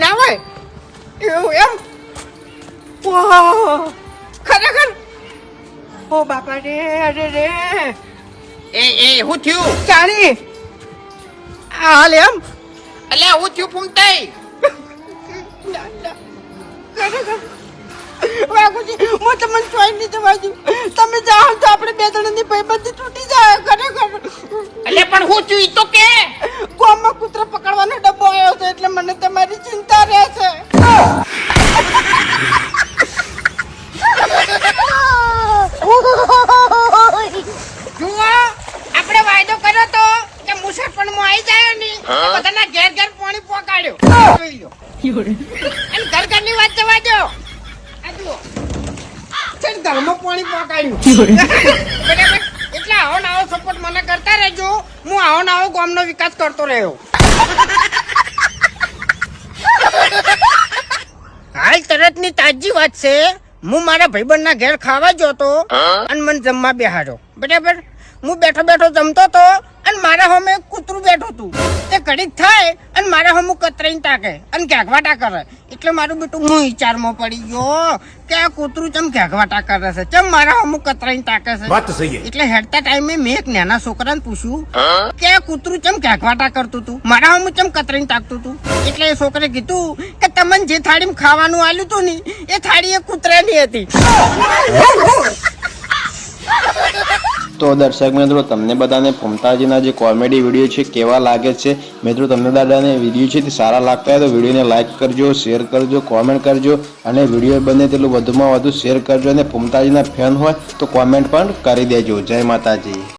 ના હોય? એવું એમ? ખરેખર? ઓ બાપા રે અરે રે! એ એ હું થયું? ચાલી હાલ એમ? અલ્યા હું થયું ફૂમતાઈ. ખરેખર? વાઘુજી હું તમને જોઈ નહીં જવા દઉં. તમે જાઓ તો આપણે બે જણાની ભાઈબંધી તૂટી જાય. ખરેખર અલ્યા પણ હું થયું ઈ તો કે ગોમાં કૂતરો પકડવાનો ડબ્બો આવ્યો છે એટલે મને તમારી ચિંતા રહે છે. જુઓ આપણે વાયદો કર્યો તો કે મુસાફરમાં આવી જાય ને બધાના ઘેર ઘેર પાણી જોઈ લો અને ઘર ઘરની વાત જવા દો. આ જુઓ. ને ઘરમાં પાણી બરાબર? એટલે આવો નાવો સપોર્ટ મને કરતા રહેજો. હું આવો નાવો ગામનો વિકાસ કરતો રહ્યો હાલ તરતની તાજી વાત છે. હું મારા ભાઈબંધના ઘેર ખાવા ગયો તો અને મને જમવા બેહાડ્યો બરાબર? હું બેઠો બેઠો જમતો તો અને મારા હોમે કૂતરું બેઠું હતું. તે ઘડીક થાય અને મારા હોમ કતરાઈને તાકે અને ઘેઘવાટા કરે. એટલે મારું બેટું હું વિચારમાં પડી ગયો કે આ કૂતરું ચમ ઘેઘવાટા કરે છે? ચમ મારા હોમ કતરાઈને તાકે છે? વાત સહી એટલે હેડતા ટાઈમે મેં એક નાના છોકરાને પૂછ્યું કે આ કૂતરું ચમ ઘેઘવાટા કરતું હતું? મારા હમ ચમ કતરીને તાકતું હતું? એટલે એ છોકરે કીધું કે તમને જે થાળીમાં ખાવાનું આલ્યું હતું ને એ થાળી એ કૂતરાની હતી. તો દર્શક મિત્રો, તમને બધાને ફમતાજીના જે કોમેડી વીડિયો છે, કેવા લાગે છે? મિત્રો, તમને દાદાને વીડિયો છે તે સારા લાગતા હોય તો વિડીયોને લાઇક કરજો, શેર કરજો, કોમેન્ટ કરજો અને વીડિયો બને તેટલું વધુમાં વધુ શેર કરજો અને ફમતાજીના ફેન હોય તો કોમેન્ટ પણ કરી દેજો. જય માતાજી.